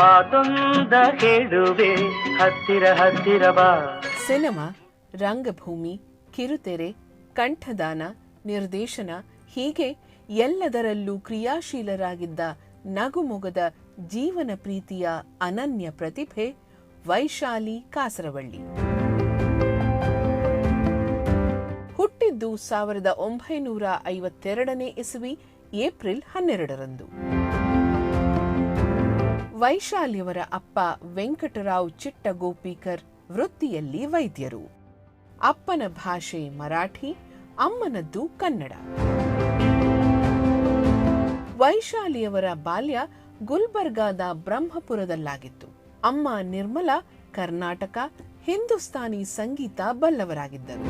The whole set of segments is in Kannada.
ಮಾತೊಂದ ಹೇಳುವೆ, ಹತ್ತಿರ ಹತ್ತಿರ ಬಾ. ಸಿನಿಮಾ, ರಂಗಭೂಮಿ, ಕಿರುತೆರೆ, ಕಂಠದಾನ, ನಿರ್ದೇಶನ ಹೀಗೆ ಎಲ್ಲದರಲ್ಲೂ ಕ್ರಿಯಾಶೀಲರಾಗಿದ್ದ ನಗುಮೊಗದ ಜೀವನ ಪ್ರೀತಿಯ ಅನನ್ಯ ಪ್ರತಿಭೆ ವೈಶಾಲಿ ಕಾಸರವಳ್ಳಿ. ಹುಟ್ಟಿದ್ದು ಸಾವಿರದ ಒಂಬೈನೂರ ಐವತ್ತೆರಡನೇ ಇಸವಿ ಏಪ್ರಿಲ್ ಹನ್ನೆರಡರಂದು. ವೈಶಾಲಿಯವರ ಅಪ್ಪ ವೆಂಕಟರಾವ್ ಚಿಟ್ಟಗೋಪಿಕರ್ ವೃತ್ತಿಯಲ್ಲಿ ವೈದ್ಯರು. ಅಪ್ಪನ ಭಾಷೆ ಮರಾಠಿ, ಅಮ್ಮನದ್ದು ಕನ್ನಡ. ವೈಶಾಲಿಯವರ ಬಾಲ್ಯ ಗುಲ್ಬರ್ಗಾದ ಬ್ರಹ್ಮಪುರದಲ್ಲಾಗಿತ್ತು. ಅಮ್ಮ ನಿರ್ಮಲಾ ಕರ್ನಾಟಕ, ಹಿಂದೂಸ್ತಾನಿ ಸಂಗೀತ ಬಲ್ಲವರಾಗಿದ್ದರು.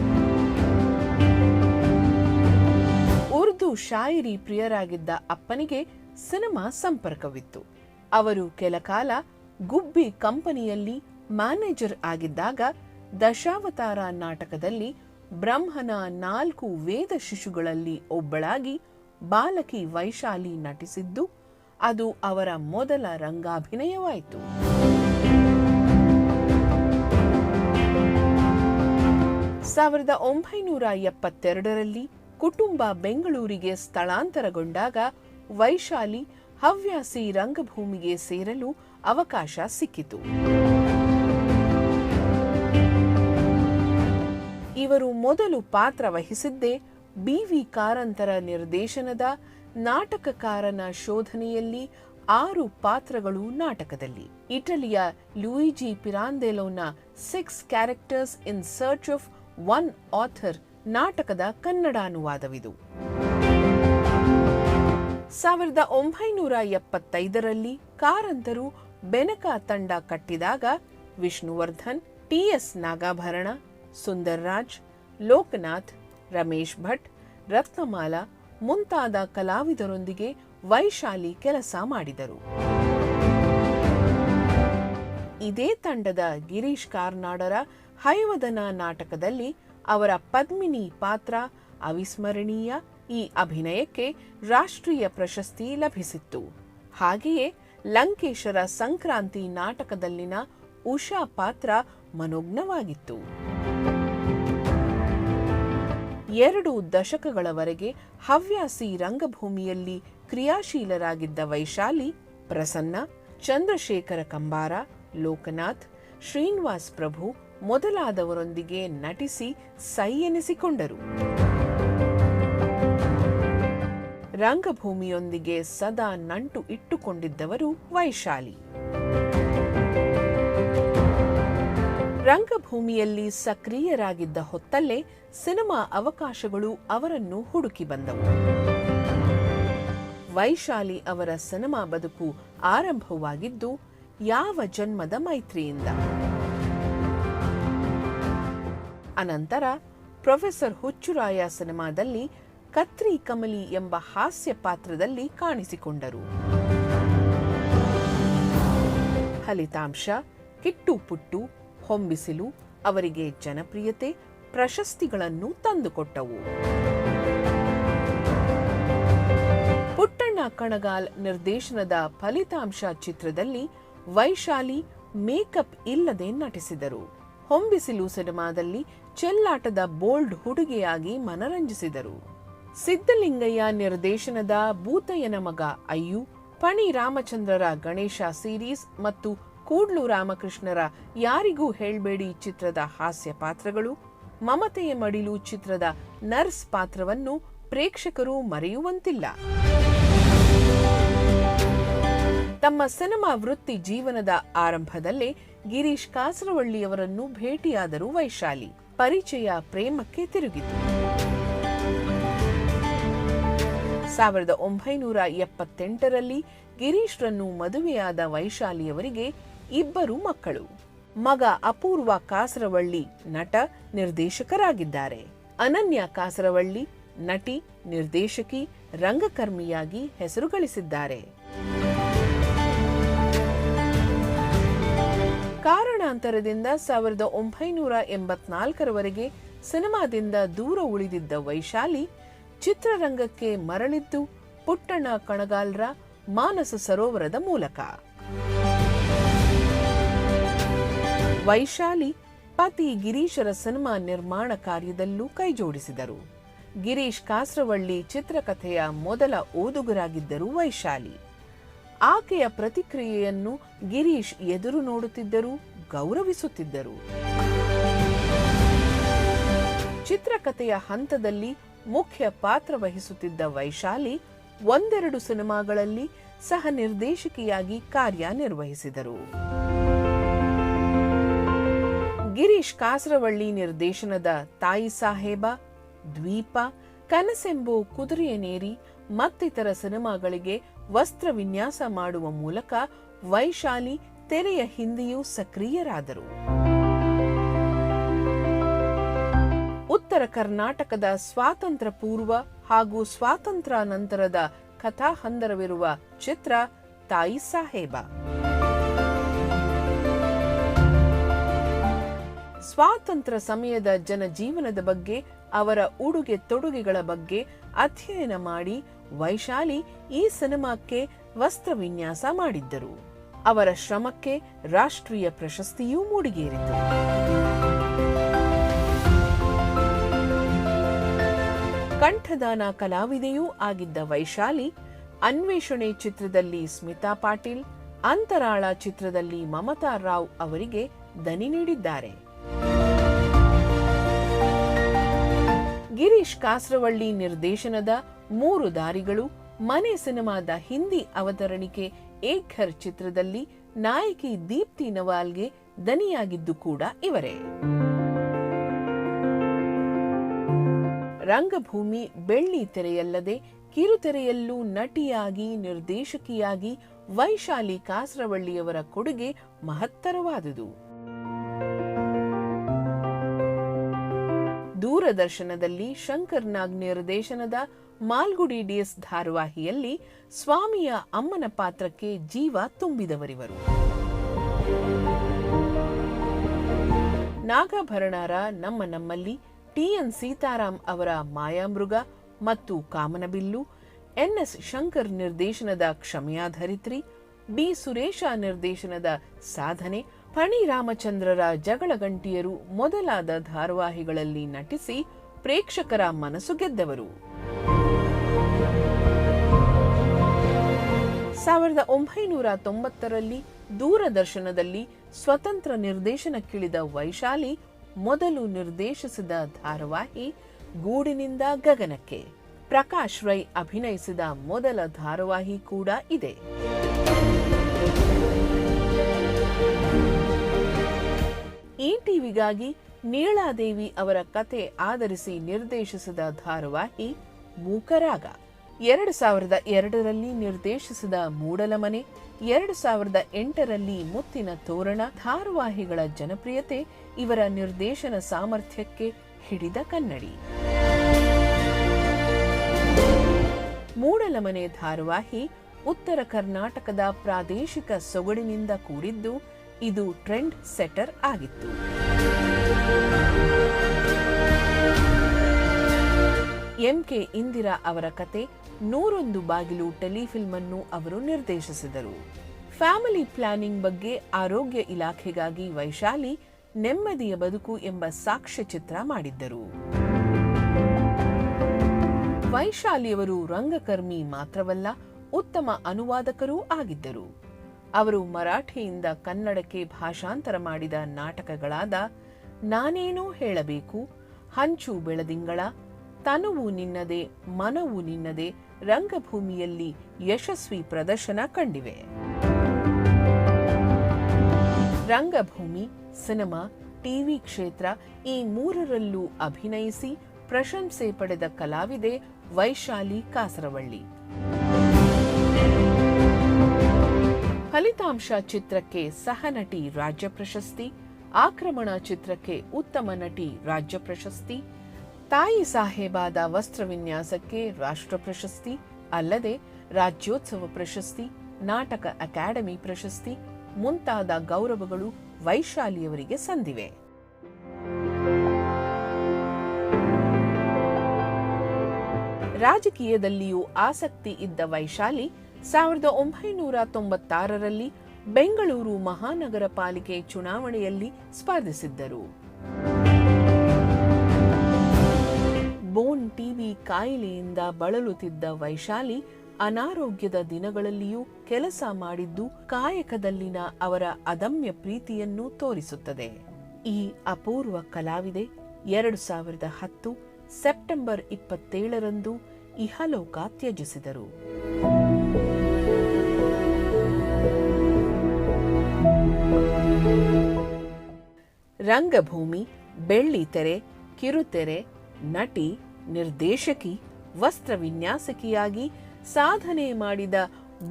ಉರ್ದು ಶಾಯರಿ ಪ್ರಿಯರಾಗಿದ್ದ ಅಪ್ಪನಿಗೆ ಸಿನಿಮಾ ಸಂಪರ್ಕವಿತ್ತು. ಅವರು ಕೆಲಕಾಲ ಗುಬ್ಬಿ ಕಂಪನಿಯಲ್ಲಿ ಮ್ಯಾನೇಜರ್ ಆಗಿದ್ದಾಗ ದಶಾವತಾರ ನಾಟಕದಲ್ಲಿ ಬ್ರಹ್ಮನ ನಾಲ್ಕು ವೇದ ಶಿಶುಗಳಲ್ಲಿ ಒಬ್ಬಳಾಗಿ ಬಾಲಕಿ ವೈಶಾಲಿ ನಟಿಸಿದ್ದು, ಅದು ಅವರ ಮೊದಲ ರಂಗಾಭಿನಯವಾಯಿತು. ಸಾವಿರದ ಒಂಬೈನೂರ ಎಪ್ಪತ್ತೆರಡರಲ್ಲಿ ಕುಟುಂಬ ಬೆಂಗಳೂರಿಗೆ ಸ್ಥಳಾಂತರಗೊಂಡಾಗ ವೈಶಾಲಿ ಹವ್ಯಾಸಿ ರಂಗಭೂಮಿಗೆ ಸೇರಲು ಅವಕಾಶ ಸಿಕ್ಕಿತು. ಇವರು ಮೊದಲು ಪಾತ್ರ ವಹಿಸಿದ್ದೇ ಬಿವಿ ಕಾರಂತರ ನಿರ್ದೇಶನದ ನಾಟಕಕಾರನ ಶೋಧನೆಯಲ್ಲಿ ಆರು ಪಾತ್ರಗಳು ನಾಟಕದಲ್ಲಿ. ಇಟಲಿಯ ಲೂಯಿಜಿ ಪಿರಾಂದೆಲೋನ six characters in search of one author ನಾಟಕದ ಕನ್ನಡಾನುವಾದವಿದು ಸಾವಿರದ ಒಂಬೈನೂರ ಎಪ್ಪತ್ತೈದರಲ್ಲಿ ಕಾರಂತರು ಬೆನಕ ತಂಡ ಕಟ್ಟಿದಾಗ ವಿಷ್ಣುವರ್ಧನ್ ಟಿಎಸ್ ನಾಗಾಭರಣ, ಸುಂದರ್ರಾಜ್, ಲೋಕನಾಥ್, ರಮೇಶ್ ಭಟ್, ರತ್ನಮಾಲಾ ಮುಂತಾದ ಕಲಾವಿದರೊಂದಿಗೆ ವೈಶಾಲಿ ಕೆಲಸ ಮಾಡಿದರು. ಇದೇ ತಂಡದ ಗಿರೀಶ್ ಕಾರ್ನಾಡರ ಹೈವದನ ನಾಟಕದಲ್ಲಿ ಅವರ ಪದ್ಮಿನಿ ಪಾತ್ರ ಅವಿಸ್ಮರಣೀಯ. ಈ ಅಭಿನಯಕ್ಕೆ ರಾಷ್ಟ್ರೀಯ ಪ್ರಶಸ್ತಿ ಲಭಿಸಿತ್ತು. ಹಾಗೆಯೇ ಲಂಕೇಶರ ಸಂಕ್ರಾಂತಿ ನಾಟಕದಲ್ಲಿನ ಉಷಾ ಪಾತ್ರ ಮನೋಜ್ಞವಾಗಿತ್ತು. ಎರಡು ದಶಕಗಳವರೆಗೆ ಹವ್ಯಾಸಿ ರಂಗಭೂಮಿಯಲ್ಲಿ ಕ್ರಿಯಾಶೀಲರಾಗಿದ್ದ ವೈಶಾಲಿ, ಪ್ರಸನ್ನ, ಚಂದ್ರಶೇಖರ ಕಂಬಾರ, ಲೋಕನಾಥ್, ಶ್ರೀನಿವಾಸ್ ಪ್ರಭು ಮೊದಲಾದವರೊಂದಿಗೆ ನಟಿಸಿ ಸೈ ಎನಿಸಿಕೊಂಡರು. ರಂಗಭೂಮಿಯೊಂದಿಗೆ ಸದಾ ನಂಟು ಇಟ್ಟುಕೊಂಡಿದ್ದವರು ವೈಶಾಲಿ. ರಂಗಭೂಮಿಯಲ್ಲಿ ಸಕ್ರಿಯರಾಗಿದ್ದ ಹೊತ್ತಲ್ಲೇ ಸಿನಿಮಾ ಅವಕಾಶಗಳು ಅವರನ್ನು ಹುಡುಕಿ ಬಂದವು. ವೈಶಾಲಿ ಅವರ ಸಿನಿಮಾ ಬದುಕು ಆರಂಭವಾಗಿದ್ದು, ಯಾವ ಜನ್ಮದ ಮೈತ್ರಿಯಿಂದ? ಅನಂತರ, ಪ್ರೊಫೆಸರ್ ಹುಚ್ಚುರಾಯ ಸಿನಿಮಾದಲ್ಲಿ ಕತ್ರಿ ಕಮಲಿ ಎಂಬ ಹಾಸ್ಯ ಪಾತ್ರದಲ್ಲಿ ಕಾಣಿಸಿಕೊಂಡರು. ಫಲಿತಾಂಶ ಕಿಟ್ಟು ಪುಟ್ಟು, ಹೊಂಬಿಸಿಲು, ಅವರಿಗೆ ಜನಪ್ರಿಯತೆ, ಪ್ರಶಸ್ತಿಗಳನ್ನು ತಂದುಕೊಟ್ಟವು. ಪುಟ್ಟಣ್ಣ ಕಣಗಾಲ್ ನಿರ್ದೇಶನದ ಫಲಿತಾಂಶ ಚಿತ್ರದಲ್ಲಿ ವೈಶಾಲಿ ಮೇಕಪ್ ಇಲ್ಲದೆ ನಟಿಸಿದರು. ಹೊಂಬಿಸಿಲು ಸಿನಿಮಾದಲ್ಲಿ ಚೆಲ್ಲಾಟದ ಬೋಲ್ಡ್ ಹುಡುಗಿಯಾಗಿ ಮನರಂಜಿಸಿದರು. ಸಿದ್ದಲಿಂಗಯ್ಯ ನಿರ್ದೇಶನದ ಭೂತಯ್ಯನ ಮಗ ಅಯ್ಯು, ಪಣಿ ರಾಮಚಂದ್ರರ ಗಣೇಶ ಸೀರೀಸ್ ಮತ್ತು ಕೂಡ್ಲು ರಾಮಕೃಷ್ಣರ ಯಾರಿಗೂ ಹೇಳ್ಬೇಡಿ ಚಿತ್ರದ ಹಾಸ್ಯ ಪಾತ್ರಗಳು, ಮಮತೆಯ ಮಡಿಲು ಚಿತ್ರದ ನರ್ಸ್ ಪಾತ್ರವನ್ನು ಪ್ರೇಕ್ಷಕರು ಮರೆಯುವಂತಿಲ್ಲ. ತಮ್ಮ ಸಿನಿಮಾ ವೃತ್ತಿ ಜೀವನದ ಆರಂಭದಲ್ಲೇ ಗಿರೀಶ್ ಕಾಸರವಳ್ಳಿಯವರನ್ನು ಭೇಟಿಯಾದರು ವೈಶಾಲಿ. ಪರಿಚಯ ಪ್ರೇಮಕ್ಕೆ ತಿರುಗಿತು. ಸಾವಿರದ ಒಂಬೈನೂರ ಎಪ್ಪತ್ತೆಂಟರಲ್ಲಿ ಗಿರೀಶ್ರನ್ನು ಮದುವೆಯಾದ ವೈಶಾಲಿಯವರಿಗೆ ಇಬ್ಬರು ಮಕ್ಕಳು. ಮಗ ಅಪೂರ್ವ ಕಾಸರವಳ್ಳಿ ನಟ ನಿರ್ದೇಶಕರಾಗಿದ್ದಾರೆ. ಅನನ್ಯ ಕಾಸರವಳ್ಳಿ ನಟಿ, ನಿರ್ದೇಶಕಿ, ರಂಗಕರ್ಮಿಯಾಗಿ ಹೆಸರು ಗಳಿಸಿದ್ದಾರೆ. ಕಾರಣಾಂತರದಿಂದ ಸಾವಿರದ ಒಂಬೈನೂರ ಎಂಬತ್ನಾಲ್ಕರವರೆಗೆ ಸಿನಿಮಾದಿಂದ ದೂರ ಉಳಿದಿದ್ದ ವೈಶಾಲಿ ಚಿತ್ರರಂಗಕ್ಕೆ ಮರಳಿದ್ದು ಪುಟ್ಟಣ ಕಣಗಾಲ್ರ ಮಾನಸ ಸರೋವರದ ಮೂಲಕ. ವೈಶಾಲಿ ಪತಿ ಗಿರೀಶರ ಸಿನಿಮಾ ನಿರ್ಮಾಣ ಕಾರ್ಯದಲ್ಲೂ ಕೈಜೋಡಿಸಿದರು. ಗಿರೀಶ್ ಕಾಸರವಳ್ಳಿ ಚಿತ್ರಕಥೆಯ ಮೊದಲ ಓದುಗರಾಗಿದ್ದರು ವೈಶಾಲಿ. ಆಕೆಯ ಪ್ರತಿಕ್ರಿಯೆಯನ್ನು ಗಿರೀಶ್ ಎದುರು ನೋಡುತ್ತಿದ್ದರು ಗೌರವಿಸುತ್ತಿದ್ದರು. ಚಿತ್ರಕಥೆಯ ಹಂತದಲ್ಲಿ ಮುಖ್ಯ ಪಾತ್ರ ವಹಿಸುತ್ತಿದ್ದ ವೈಶಾಲಿ ಒಂದೆರಡು ಸಿನಿಮಾಗಳಲ್ಲಿ ಸಹ ನಿರ್ದೇಶಕಿಯಾಗಿ ಕಾರ್ಯನಿರ್ವಹಿಸಿದರು ಗಿರೀಶ್ ಕಾಸರವಳ್ಳಿ ನಿರ್ದೇಶನದ ತಾಯಿ ಸಾಹೇಬ, ದ್ವೀಪ, ಕನಸೆಂಬು ಕುದುರೆಯನೇರಿ ಮತ್ತಿತರ ಸಿನಿಮಾಗಳಿಗೆ ವಸ್ತ್ರ ವಿನ್ಯಾಸ ಮಾಡುವ ಮೂಲಕ ವೈಶಾಲಿ ತೆರೆಯ ಹಿಂದೆಯೂ ಸಕ್ರಿಯರಾದರು. ಉತ್ತರ ಕರ್ನಾಟಕದ ಸ್ವಾತಂತ್ರ್ಯ ಪೂರ್ವ ಹಾಗೂ ಸ್ವಾತಂತ್ರ್ಯ ನಂತರದ ಕಥಾಹಂದರವಿರುವ ಚಿತ್ರ ತಾಯಿ ಸಾಹೇಬ. ಸ್ವಾತಂತ್ರ್ಯ ಸಮಯದ ಜನಜೀವನದ ಬಗ್ಗೆ, ಅವರ ಉಡುಗೆ ತೊಡುಗೆಗಳ ಬಗ್ಗೆ ಅಧ್ಯಯನ ಮಾಡಿ ವೈಶಾಲಿ ಈ ಸಿನಿಮಾಕ್ಕೆ ವಸ್ತ್ರ ವಿನ್ಯಾಸ ಮಾಡಿದ್ದರು. ಅವರ ಶ್ರಮಕ್ಕೆ ರಾಷ್ಟ್ರೀಯ ಪ್ರಶಸ್ತಿಯೂ ಮೂಡಿಗೇರಿತು. ಕಂಠದಾನ ಕಲಾವಿದೆಯೂ ಆಗಿದ್ದ ವೈಶಾಲಿ, ಅನ್ವೇಷಣೆ ಚಿತ್ರದಲ್ಲಿ ಸ್ಮಿತಾ ಪಾಟೀಲ್, ಅಂತರಾಳ ಚಿತ್ರದಲ್ಲಿ ಮಮತಾ ರಾವ್ ಅವರಿಗೆ ದನಿ ನೀಡಿದ್ದಾರೆ. ಗಿರೀಶ್ ಕಾಸರವಳ್ಳಿ ನಿರ್ದೇಶನದ ಮೂರು ದಾರಿಗಳು, ಮನೆ ಸಿನಿಮಾದ ಹಿಂದಿ ಅವತರಣಿಕೆ ಏಖರ್ ಚಿತ್ರದಲ್ಲಿ ನಾಯಕಿ ದೀಪ್ತಿ ನವಾಲ್ಗೆ ದನಿಯಾಗಿದ್ದು ಕೂಡ ಇವರೇ. ರಂಗಭೂಮಿ ಬೆಳ್ಳಿ ತೆರೆಯಲ್ಲದೆ ಕಿರುತೆರೆಯಲ್ಲೂ ನಟಿಯಾಗಿ, ನಿರ್ದೇಶಕಿಯಾಗಿ ವೈಶಾಲಿ ಕಾಸರವಳ್ಳಿಯವರ ಕೊಡುಗೆ ಮಹತ್ತರವಾದುದು. ದೂರದರ್ಶನದಲ್ಲಿ ಶಂಕರ್ ನಾಗ್ ನಿರ್ದೇಶನದ ಮಾಲ್ಗುಡಿ ಡಿಎಸ್ ಧಾರವಾಹಿಯಲ್ಲಿ ಸ್ವಾಮಿಯ ಅಮ್ಮನ ಪಾತ್ರಕ್ಕೆ ಜೀವ ತುಂಬಿದವರಿವರು. ನಾಗಾಭರಣರ ನಮ್ಮ ನಮ್ಮಲ್ಲಿ ಟಿಎನ್ ಸೀತಾರಾಮ್ ಅವರ ಮಾಯಾಮೃಗ ಮತ್ತು ಕಾಮನಬಿಲ್ಲು, ಎನ್ ಎಸ್ ಶಂಕರ್ ನಿರ್ದೇಶನದ ಕ್ಷಮೆಯಾಧರಿತ್ರಿ ಬಿ ಸುರೇಶ ನಿರ್ದೇಶನದ ಸಾಧನೆ, ಫಣಿ ರಾಮಚಂದ್ರರ ಜಗಳಗಂಟಿಯರು ಮೊದಲಾದ ಧಾರಾವಾಹಿಗಳಲ್ಲಿ ನಟಿಸಿ ಪ್ರೇಕ್ಷಕರ ಮನಸ್ಸು ಗೆದ್ದವರು. ಸಾವಿರದ ಒಂಬೈನೂರ ತೊಂಬತ್ತರಲ್ಲಿ ದೂರದರ್ಶನದಲ್ಲಿ ಸ್ವತಂತ್ರ ನಿರ್ದೇಶನಕ್ಕಿಳಿದ ವೈಶಾಲಿ ಮೊದಲು ನಿರ್ದೇಶಿಸಿದ ಧಾರಾವಾಹಿ ಗೂಡಿನಿಂದ ಗಗನಕ್ಕೆ. ಪ್ರಕಾಶ್ ರೈ ಅಭಿನಯಿಸಿದ ಮೊದಲ ಧಾರಾವಾಹಿ ಕೂಡ ಇದೆ. ಈ ಟಿವಿಗಾಗಿ ನೀಳಾದೇವಿ ಅವರ ಕತೆ ಆಧರಿಸಿ ನಿರ್ದೇಶಿಸಿದ ಧಾರಾವಾಹಿ ಮೂಕರಾಗ. ಎರಡು ಸಾವಿರದ ಎರಡರಲ್ಲಿ ನಿರ್ದೇಶಿಸಿದ ಮೂಡಲಮನೆ, ಎರಡು ಸಾವಿರದ ಎಂಟರಲ್ಲಿ ಮುತ್ತಿನ ತೋರಣ, ಧಾರಾವಾಹಿಗಳ ಜನಪ್ರಿಯತೆ, ಇವರ ನಿರ್ದೇಶನ ಸಾಮರ್ಥ್ಯಕ್ಕೆ ಹಿಡಿದ ಕನ್ನಡಿ. ಮೂಡಲಮನೆ ಧಾರಾವಾಹಿ ಉತ್ತರ ಕರ್ನಾಟಕದ ಪ್ರಾದೇಶಿಕ ಸೊಗಡಿನಿಂದ ಕೂಡಿದ್ದು, ಇದು ಟ್ರೆಂಡ್ ಸೆಟರ್ ಆಗಿತ್ತು. ಎಂಕೆ ಇಂದಿರಾ ಅವರ ಕತೆ ನೂರೊಂದು ಬಾಗಿಲು ಟೆಲಿಫಿಲ್ಮ್ ಅನ್ನು ಅವರು ನಿರ್ದೇಶಿಸಿದರು. ಫ್ಯಾಮಿಲಿ ಪ್ಲಾನಿಂಗ್ ಬಗ್ಗೆ ಆರೋಗ್ಯ ಇಲಾಖೆಗಾಗಿ ವೈಶಾಲಿ ನೆಮ್ಮದಿಯ ಬದುಕು ಎಂಬ ಸಾಕ್ಷ್ಯ ಚಿತ್ರ ಮಾಡಿದ್ದರು. ವೈಶಾಲಿಯವರು ರಂಗಕರ್ಮಿ ಮಾತ್ರವಲ್ಲ, ಉತ್ತಮ ಅನುವಾದಕರೂ ಆಗಿದ್ದರು. ಅವರು ಮರಾಠಿಯಿಂದ ಕನ್ನಡಕ್ಕೆ ಭಾಷಾಂತರ ಮಾಡಿದ ನಾಟಕಗಳಾದ ನಾನೇನು ಹೇಳಬೇಕು, ಹಂಚು ಬೆಳದಿಂಗಳ, ತನುವು ನಿನ್ನದೆ, ಮನವು ನಿನ್ನದೆ ರಂಗಭೂಮಿಯಲ್ಲಿ ಯಶಸ್ವಿ ಪ್ರದರ್ಶನ ಕಂಡಿವೆ. ರಂಗಭೂಮಿ, ಸಿನಿಮಾ, ಟಿವಿ ಕ್ಷೇತ್ರ ಈ ಮೂರರಲ್ಲೂ ಅಭಿನಯಿಸಿ ಪ್ರಶಂಸೆ ಪಡೆದ ಕಲಾವಿದೆ ವೈಶಾಲಿ ಕಾಸರವಳ್ಳಿ. ಫಲಿತಾಂಶ ಚಿತ್ರಕ್ಕೆ ಸಹನಟಿ ರಾಜ್ಯ ಪ್ರಶಸ್ತಿ, ಆಕ್ರಮಣ ಚಿತ್ರಕ್ಕೆ ಉತ್ತಮ ನಟಿ ರಾಜ್ಯ ಪ್ರಶಸ್ತಿ ತಾಯಿ ಸಾಹೇಬಾದ ವಸ್ತ್ರ ವಿನ್ಯಾಸಕ್ಕೆ ರಾಷ್ಟ್ರ ಪ್ರಶಸ್ತಿ, ಅಲ್ಲದೆ ರಾಜ್ಯೋತ್ಸವ ಪ್ರಶಸ್ತಿ, ನಾಟಕ ಅಕಾಡೆಮಿ ಪ್ರಶಸ್ತಿ, ಮುಂತಾದ ಗೌರವಗಳು ವೈಶಾಲಿಯವರಿಗೆ ಸಂದಿವೆ. ರಾಜಕೀಯದಲ್ಲಿಯೂ ಆಸಕ್ತಿ ಇದ್ದ ವೈಶಾಲಿ ಸಾವಿರದ ಒಂಬೈನೂರ ತೊಂಬತ್ತಾರರಲ್ಲಿ ಬೆಂಗಳೂರು ಮಹಾನಗರ ಪಾಲಿಕೆ ಚುನಾವಣೆಯಲ್ಲಿ ಸ್ಪರ್ಧಿಸಿದ್ದರು. ಕಾಯಿಲೆಯಿಂದ ಬಳಲುತ್ತಿದ್ದ ವೈಶಾಲಿ ಅನಾರೋಗ್ಯದ ದಿನಗಳಲ್ಲಿಯೂ ಕೆಲಸ ಮಾಡಿದ್ದು ಕಾಯಕದಲ್ಲಿನ ಅವರ ಅದಮ್ಯ ಪ್ರೀತಿಯನ್ನು ತೋರಿಸುತ್ತದೆ. ಈ ಅಪೂರ್ವ ಕಲಾವಿದೆ ಎರಡು ಸಾವಿರದ ಹತ್ತು ಸೆಪ್ಟೆಂಬರ್ ಇಪ್ಪತ್ತೇಳರಂದು ಇಹಲೋಕ ತ್ಯಜಿಸಿದರು. ರಂಗಭೂಮಿ, ಬೆಳ್ಳಿತೆರೆ, ಕಿರುತೆರೆ, ನಟಿ ನಿರ್ದೇಶಕಿ, ವಸ್ತ್ರ ವಿನ್ಯಾಸಕಿಯಾಗಿ ಸಾಧನೆ ಮಾಡಿದ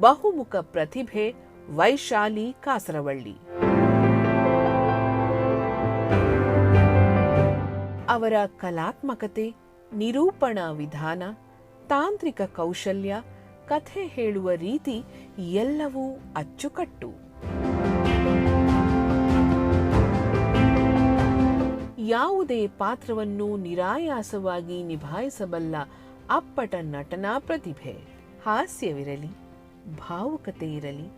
ಬಹುಮುಖ ಪ್ರತಿಭೆ ವೈಶಾಲಿ ಕಾಸರವಳ್ಳಿ. ಅವರ ಕಲಾತ್ಮಕತೆ, ನಿರೂಪಣಾ ವಿಧಾನ, ತಾಂತ್ರಿಕ ಕೌಶಲ್ಯ, ಕಥೆ ಹೇಳುವ ರೀತಿ ಎಲ್ಲವೂ ಅಚ್ಚುಕಟ್ಟು. ಯಾವುದೇ ಪಾತ್ರವನ್ನು ನಿರಾಯಾಸವಾಗಿ ನಿಭಾಯಿಸಬಲ್ಲ ಅಪ್ಪಟ ನಟನಾ ಪ್ರತಿಭೆ. ಹಾಸ್ಯವಿರಲಿ, ಭಾವುಕತೆ ಇರಲಿ,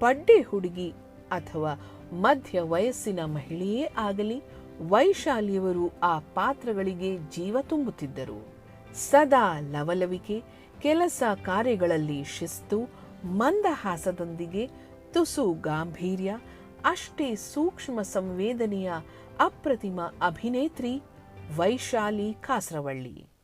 ಪಡ್ಡೆ ಹುಡುಗಿ ಅಥವಾ ಮಧ್ಯ ವಯಸ್ಸಿನ ಮಹಿಳೆಯೇ ಆಗಲಿ, ವೈಶಾಲಿಯವರು ಆ ಪಾತ್ರಗಳಿಗೆ ಜೀವ ತುಂಬುತ್ತಿದ್ದರು. ಸದಾ ಲವಲವಿಕೆ, ಕೆಲಸ ಕಾರ್ಯಗಳಲ್ಲಿ ಶಿಸ್ತು, ಮಂದಹಾಸದೊಂದಿಗೆ ತುಸು ಗಾಂಭೀರ್ಯ, ಅಷ್ಟೇ ಸೂಕ್ಷ್ಮ ಸಂವೇದನೆಯ ಅಪ್ರತಿಮ ಅಭಿನೇತ್ರಿ ವೈಶಾಲಿ ಕಾಸರವಳ್ಳಿ.